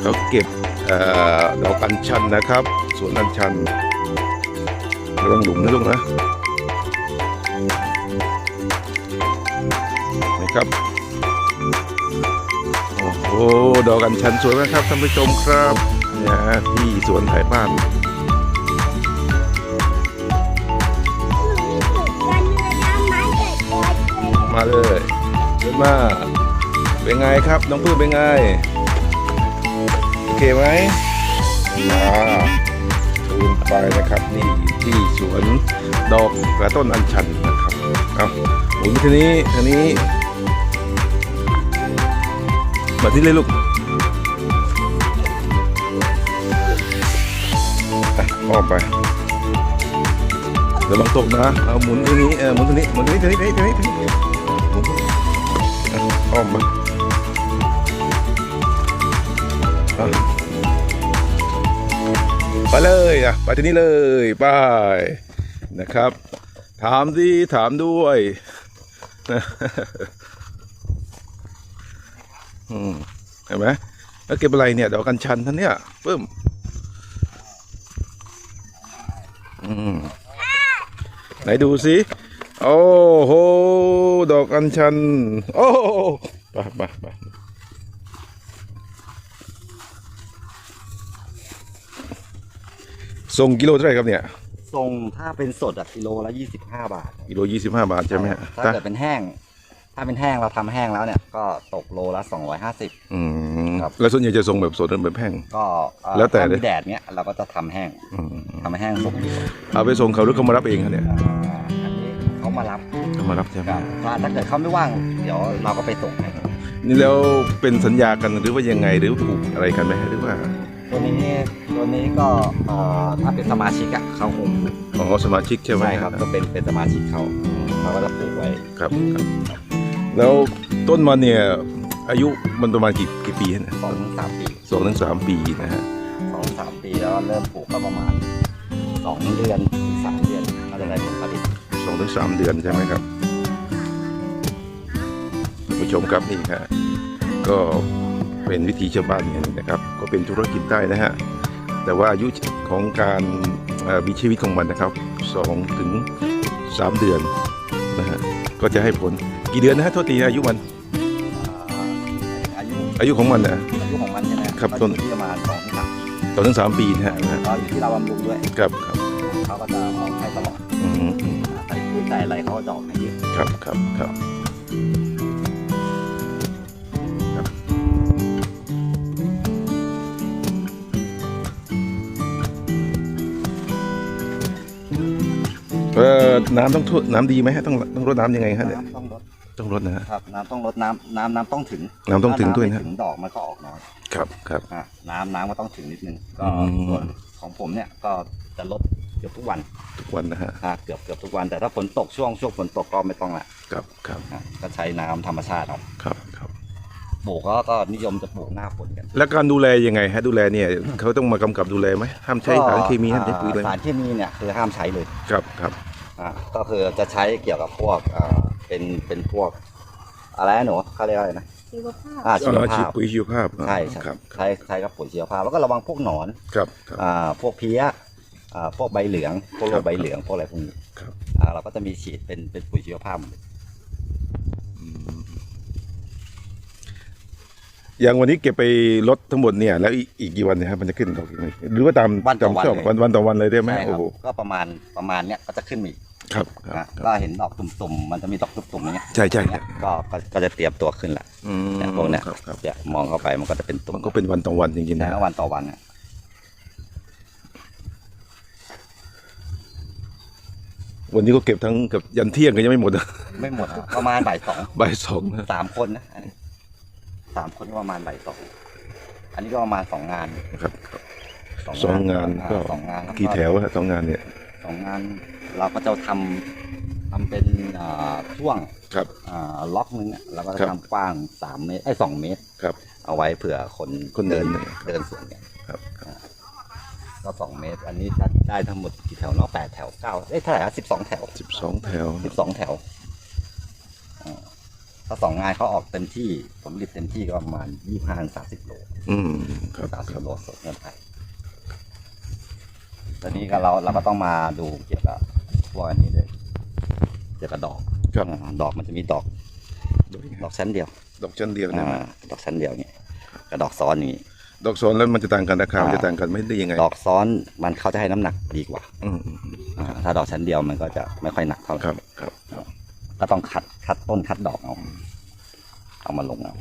เขาเก็บดอกอัญชันนะครับ สวนอัญชันระวังหลุมนะลูกนะนะครับโอ้โหดอกอัญชันสวยมากครับท่านผู้ชมครับเนี่ยฮะที่สวนไผ่บ้านมาเลยเดินมาเป็นไงครับ น้องปื้มเป็นไง เคไหมมาดูไปนะครับ นี่ที่สวนดอกกระต้นอัญชันนะครับเอาหมุนทีนี้ทีนี้มาที่เลยลูกอะอ้อมไปเดี๋ยวลองตกนะเอาหมุนทีนี้เออหมุนทีนี้หมุนทีนี้ทีนี้ทีนี้ทีนี้หมุนทีนี้อะอ้อมมา ไปเลยอะไปที่นี้เลยไปนะครับ ถามดีถามด้วยเห็นไหมแล้วเก็บอะไรเนี่ยดอกกัญชันท่านเนี่ยปึ้มอืมไหนดูสิโอ้โหดอกอัญชัน โอ้โหไปไปไป ส่งกิโลเท่าไหร่ครับเนี่ยส่งถ้าเป็นสดอะกิโลละยี่สิบห้าบาทกิโลยี่สิบห้าบาทใช่ไหมฮะถ้าเกิดเป็นแห้ง ถ้าเป็นแห้งเราทำแห้งแล้วเนี่ย ก็ตกโลละสองร้อยห้าสิบ อืมครับ แล้วส่วนใหญ่จะส่งแบบสดหรือแบบแห้ง ก็เอ่อแล้วแต่ถ้าเลย มีแดดเนี้ยเราก็จะทำแห้งอืมทำแห้งส่งดีกว่าเอาไปส่งเขาหรือเขามารับเองครับเนี่ยอ่าอันนี้เขามารับเขามารับใช่ไหมครับว่าถ้าเกิดเขาไม่ว่าง เดี๋ยวเราก็ไปส่งให้นี่แล้วเป็นสัญญากันหรือว่ายังไงหรือถูกอะไรกันไหมหรือว่า ตัวนี้ ตัวนี้ก็เอ่อถ้าเป็นสมาชิกอะเขาคงอ๋อสมาชิกใช่ไหมใช่ครับก็เป็นเป็นสมาชิกเขาเขาก็จะปลูกไว้ครับครับ แล้วต้นมันเนี่ยอายุมันประมาณกี่กี่ปีฮะเนี่ยสองถึงสามปีสองถึงสามปีนะฮะสองสามปีแล้วเริ่มปลูกก็ประมาณสองเดือนถึงสามเดือนก็จะได้ผลผลิตสองถึงสามเดือนใช่ไหมครับท่านผู้ชมครับนี่ครับก็เป็นวิธีชาวบ้านอย่างหนึงนะครับ ก็เป็นธุรกิจได้นะฮะ แต่ว่าอายุของการเอ่อมีชีวิตของมันนะครับสองถึงสามเดือนนะฮะก็จะให้ผลกี่เดือนนะฮะโทษทีอายุมัน อายุอายุของมันนะอายุของมันใช่ไหมครับก็ต้นอยู่ที่ประมาณสองถึงสามสองถึงสามปีนะฮะก็อยู่ที่เราบำรุงด้วยครับครับเขาก็จะออกให้ตลอดอืมอืมใส่ปุ๋ยใส่อะไรเขาก็จะออกให้เยอะครับครับครับครับ ออน้ำต้องท่วน้ำดีไหมฮะต้องต้องรดน้ำยังไงฮะเนี่ยน้ำต้องลดต้องรดนะฮะ ครับน้ำต้องลดน้ำน้ำน้ำต้องถึงน้ำต้องถึงด้วยนะ ถ้าำไม่ถึงดอกมันก็ออกน้อยครับครับ อะน้ำน้ำก็ต้องถึงนิดนึงก็อืม ส่วนของผมเนี่ยก็จะลดเกือบทุกวันทุกวันนะฮะอะเกือบเกือบทุกวันแต่ถ้าฝนตกช่วงช่วงฝนตกก็ไม่ต้องละครับครับอะก็ใช้น้ำธรรมชาติเอาครับครับ ปลูกก็ก็นิยมจะปลูกหน้าฝนกันแล้วการดูแลยังไงฮะดูแลเนี่ยเขาต้องมากำกับดูแลไหมห้ามใช้สารเคมีห้ามใช้ปุ๋ยเลยสารเคมีเนี่ยคือห้ามใช้เลย ครับครับ อ่าก็คือจะใช้เกี่ยวกับพวกอ่าเป็นเป็นพวก อะไรนะหนูเขาเรียกอะไรนะชีวภาพอ่าชีวเอ่อภาฉีดพปุ๋ยชีวภาพใช่ใช่ครับใช้ใช้กับปุ๋ยชีวภาพแล้วก็ระวังพวกหนอนครับครับอ่าพวกเพี้ยอ่าพวกใบเหลืองพวกโรครัคบใบเหลืองพวกอะไรพวกนี้ครับอ่าเราก็จะมีฉีดเป็นเป็นปุ๋ยชีวภาพหมดอืมอย่างวันนี้เก็บไปลดทั้งหมดเนี่ยแล้วอีกอีกกี่วันเนะครับมันจะขึ้นดอกอีกไหมหรือว่าตามวันต่อวันตามชอบเลยวันวันต่อวันเลยได้ไหมใช่คโอ้รับโหก็ประมาณประมาณเนี้ยก็จะขึ้นมาอีก ครับครับ นะครับก็เห็นดอกตุ่มๆ มันจะมีดอกตุ่มๆอย่างเงี้ยใช่ใช่เนี่ยก็ก็ก็จะเตรียมตัวขึ้นละอืมเนี่ยพวกเนี้ยครับครับเนี่ยมองเข้าไปมันก็จะเป็นตุ่มมันก็เป็นวันต่อวันจริงๆแต่นะละวันต่อวันอะวันนี้ก็เก็บทั้งกับยันเที่ยงก็ยังไม่หมดนะ ไม่หมดอะประมาณบ่ายสองบ่ายสองนะ สามคนนะอันนี้สามคนก็ประมาณบ่ายสองอันนี้ก็ประมาณสองงานครับครับสองงานก็ อ่สองงานกี่แถวอะสองงานเนี่ย สองงาน เราก็จะทำทำเป็นอ่าช่วงครับ อ่าล็อกนึงอะเราก็ครัจะบทำกว้างสามเมตรไอ้สองเมตร ครับเอาไว้เผื่อคนคนเดินเดินสวนกันครับครับ ก็สองเมตร อันนี้จะได้ทั้งหมดกี่แถวเนาะแปดแถวเก้าเอ้ยเท่าไหร่สิบสองแถว สิบสองแถวสิบสองแถวอ่าถ้าสองงานเขาออกเต็มที่ผลผลิตเต็มที่ก็ประมาณยี่ห้าสามสิบโลอืมครับสามคสิรับบโลสดเงินไทยตอนนี้ก็เราเราก็ต้องมาดูเกี่ยวกับพ วกอันนี้เลยเกี่ยวกับดอกครับ อ่าดอกมันจะมีดอกดอกชั้นเดียวดอกชั้นเดียวนะอ่าดอกชั้นเดียวนี่กับดอกซ้อนนี่ดอกซ้อนแล้วมันจะต่างกันราคาอ่าจะต่างกันไม่ได้ยังไงดอกซ้อนมันเขาจะให้น้ำหนักดีกว่าอืมอืมอืมอ่าถ้าดอกชั้นเดียวมันก็จะไม่ค่อยหนักเท่าไหร่ครับครับก็ต้องคัดคัดต้นคัดดอกเอาเอามาลงเอา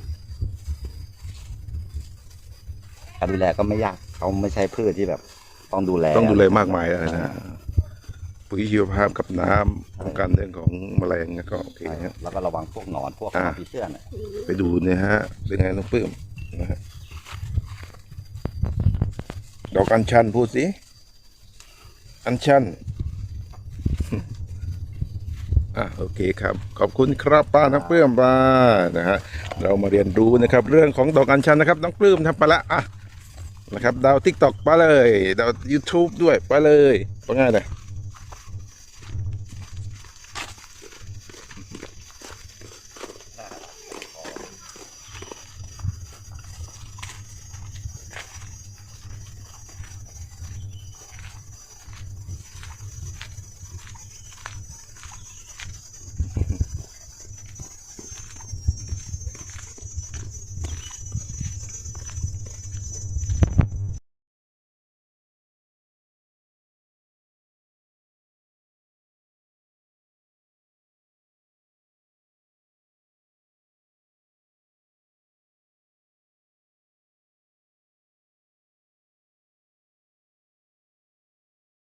การดูแลก็ไม่ยากเขาไม่ใช่พืชที่แบบ ต้องดูแลต้องดูแลมากมายอะไรนะอ่า ปุ๋ยชีวภาพกับน้ำป้องกันเรื่องของแมลงก็โอเคใช่นะฮะ แล้วก็ระวังพวกหนอนพวกอ่า ผีเสื้อน่ะไปดูเนี่ยฮะเป็นไงน้องปื้มนะฮะดอกอัญชันพูดสิอัญชัน อะโอเคครับ ขอบคุณครับป้าน้องปลื้มป้านะฮะเรามาเรียนรู้นะครับ เรื่องของดอกอัญชันนะครับน้องปลื้มทำไปละอะนะครับดาวทิกตอกไปเลยดาว YouTube ด้วยไปเลยว่าง่ายเลย